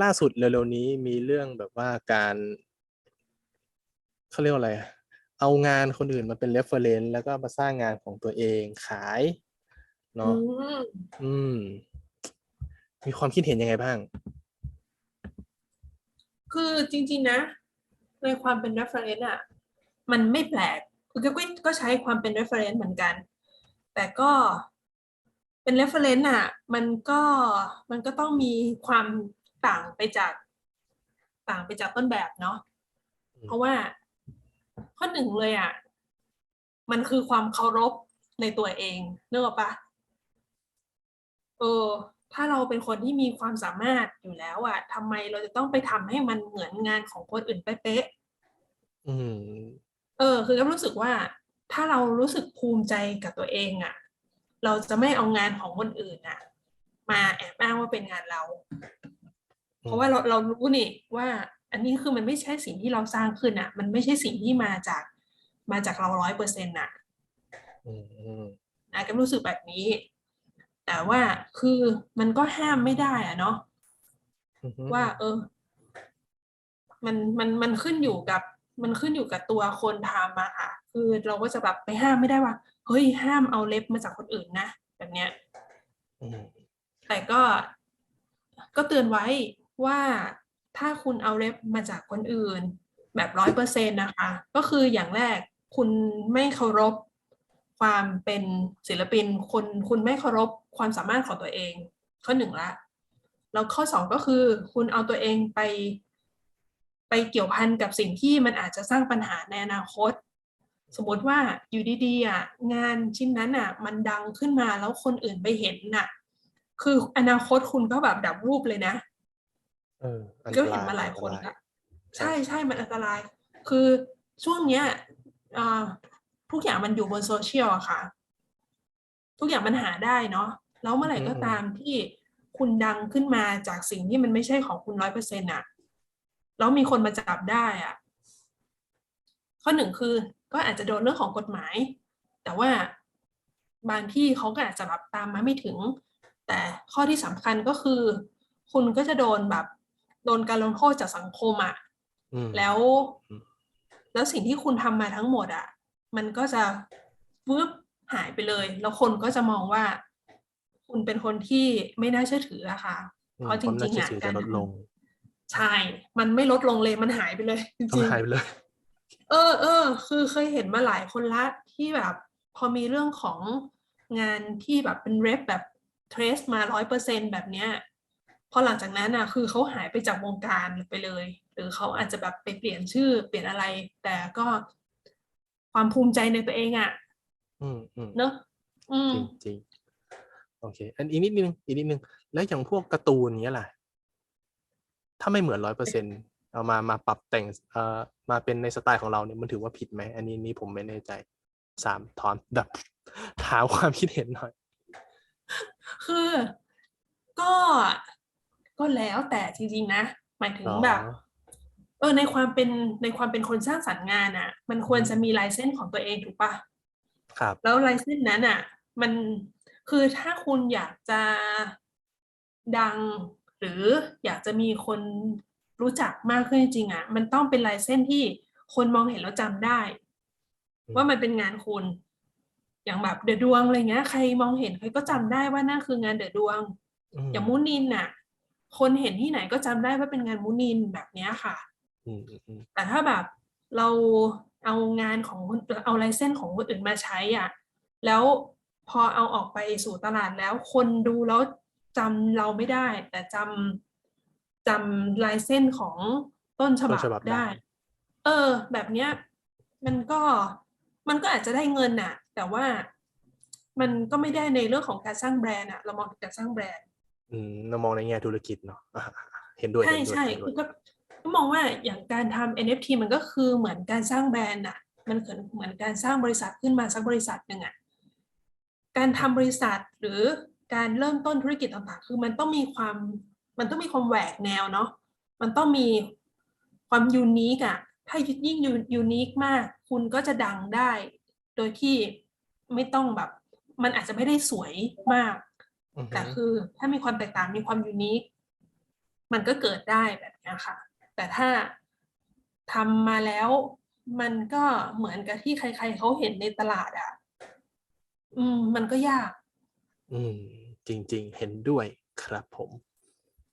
ล่าสุดเร็วๆนี้มีเรื่องแบบว่าการเขาเรียกว่าอะไรอะเอางานคนอื่นมาเป็น reference แล้วก็มาสร้างงานของตัวเองขายเนาะอืมอืม มีความคิดเห็นยังไงบ้าง คือจริง ๆ นะ ในความเป็น reference อะ มันไม่แปลกคือก็ก็ใช้ความเป็น reference เหมือนกัน แต่ก็เป็น reference อะ มันก็มันก็ต้องมีความ ต่างไปจากต่างไปจากต้นแบบเนาะอืมเพราะว่าข้อหนึ่งเลยอะ มันคือความเคารพในตัวเองนึกออกปะเออ ถ้าเราเป็นคนที่มีความสามารถอยู่แล้วอะทำไมเราจะต้องไปทำให้มันเหมือนงานของคนอื่นเป๊ะอืมๆเออ คือก็รู้สึกว่า ถ้าเรารู้สึกภูมิใจกับตัวเองอะ เราจะไม่เอางานของคนอื่นอะ มาแอบอ้างว่าเป็นงานเรา เพราะว่าเราเรารู้นี่ว่า อันนี้คือมันไม่ใช่สิ่งที่เราสร้างขึ้นอะ มันไม่ใช่สิ่งที่มาจากมาจากเราร้อยเปอร์เซ็นต์อะอืมอืมนะก็รู้สึกแบบนี้ แต่ว่าคือมันก็ห้ามไม่ได้อะเนาะอืมว่า เออ มันมันมันขึ้นอยู่กับ มันขึ้นอยู่กับตัวคนทำอะค่ะ คือเราก็จะแบบไปห้ามไม่ได้ว่าเฮ้ยห้ามเอาเล็บมาจากคนอื่นนะแบบเนี้ยอืมแต่ก็ก็เตือนไว้ ว่าถ้าคุณเอาเล็บมาจากคนอื่น แบบร้อยเปอร์เซ็นต์นะคะ ก็คืออย่างแรกคุณไม่เคารพความเป็นศิลปินคุณคุณไม่เคารพความสามารถของตัวเอง ข้อหนึ่งละแล้วข้อสองก็คือ คุณเอาตัวเองไป ไปเกี่ยวพันกับสิ่งที่มันอาจจะสร้างปัญหาในอนาคต สมมติว่าอยู่ดีๆอะงานชิ้นนั้นอะ มันดังขึ้นมาแล้วคนอื่นไปเห็นน่ะ คืออนาคตคุณก็แบบดับวูบเลยนะ เอออันตก็รายเห็นมาหลายคนอัตรละใช่ใช่มันอันตราย คือช่วงเนี้ยอ่าทุกอย่างมันอยู่บนโซเชียลอะค่ะ ทุกอย่างมันหาได้เนาะแล้วเมื่อไหร่ก็ตามที่คุณดังขึ้นมาจากสิ่งที่มันไม่ใช่ของคุณร้อยเปอร์เซ็นต์อะแล้วมีคนมาจับได้อะข้อหนึ่งคือ ก็อาจจะโดนเรื่องของกฎหมาย แต่ว่าบางที่เขาก็อาจจะแบบตามมาไม่ถึง แต่ข้อที่สำคัญก็คือ คุณก็จะโดนแบบ โดนการลงโทษจากสังคมอะ่ะอืมแล้วอืมแล้วสิ่งที่คุณทำมาทั้งหมดอะ่ะ มันก็จะวืบหายไปเลย แล้วคนก็จะมองว่า คุณเป็นคนที่ไม่น่าเชื่อถืออะค่ะ เพราะจความริน่างๆเชื่ออะถือจะลดลง ใช่ มันไม่ลดลงเลยมันหายไปเลยจต้อริงงหายไปเลยๆเออเออคือเคยเห็นมาหลายคนละที่แบบ พอมีเรื่องของงานที่แบบเป็นเรฟแบบเทรสมาร้อยเปอร์เซ็นแบบเนี้ย พอหลังจากนั้นอะคือเขาหายไปจากวงการไปเลย หรือเขาอาจจะแบบไปเปลี่ยนชื่อเปลี่ยนอะไร แต่ก็ความภูมิใจในตัวเองอะอืมอืมเนอะอืมจริงจริงโอเค อันอีกนิดนึงอีกนิดนึง แล้วอย่างพวกการ์ตูนเนี้ยล่ะ ถ้าไม่เหมือนร้อยเปอร์เซ็นเอามามาปรับแต่งเอ่อมาเป็นในสไตล์ของเราเนี่ยมันถือว่าผิดไหมอันนี้นี่ผมไม่แน่ใจสามถอนแบบถามความคิดเห็นหน่อย คือก็ ก็แล้วแต่จริงๆนะ หมายถึงแบบอ๋อเออในความเป็นในความเป็นคนสร้างสรรค์งานอะ มันควรจะมีลายเส้นของตัวเองถูกปะครับ แล้วลายเส้นนั้นอะ มันคือถ้าคุณอยากจะดัง หรืออยากจะมีคนรู้จักมากขึ้นจริงๆอะ มันต้องเป็นลายเส้นที่คนมองเห็นแล้วจำได้อืมว่ามันเป็นงานคุณ อย่างแบบเดอะดวงอะไรเงี้ยใครมองเห็นใครก็จำได้ว่านั่นคืองานเดอะดวงมอย่างมูนินน่ะ คนเห็นที่ไหนก็จำได้ว่าเป็นงานมูนินแบบเนี้ยค่ะอืมอืมอืมแต่ถ้าแบบเราเอางานของคนเอาลายเส้นของคนอื่นมาใช้อะแล้วพอเอาออกไปสู่ตลาดแล้ว คนดูแล้วจำเราไม่ได้ แต่จำจำลายเส้นของต้นฉต้บันบฉบับได้ เออ แบบเนี้ย มันก็มันก็อาจจะได้เงินน่ะ แต่ว่ามันก็ไม่ได้ในเรื่องของการสร้างแบรนด์อะเรามองถึงการสร้างแบรนด์ อืมเรามองในแง่ธุรกิจเนาะอ่าเห็นด้วยใช่เห็นด้วยใช่เห็นด้คืวยอก็ก็มองว่าอย่างการทำ NFT มันก็คือเหมือนการสร้างแบรนด์อะมันเหมือนเหมือนการสร้างบริษัทขึ้นมาสักบริษัทหนึ่งอะการทำบริษัทหรือการเริ่มต้นธุรกิจต่างๆ คือมันต้องมีความมันต้องมีความแหวกแนวเนาะ มันต้องมีความยูนิคอะถ้ายิ่งยูนิคมาก คุณก็จะดังได้ โดยที่ไม่ต้องแบบ มันอาจจะไม่ได้สวยมากอือฮึ แต่คือถ้ามีความแตกต่างมีความยูนิคมันก็เกิดได้แบบเนี้ยค่ะ แต่ถ้าทำมาแล้วมันก็เหมือนกับที่ใคร ๆเขาเห็นในตลาดอะ อืม มันก็ยาก อืม จริง ๆ เห็นด้วยครับผม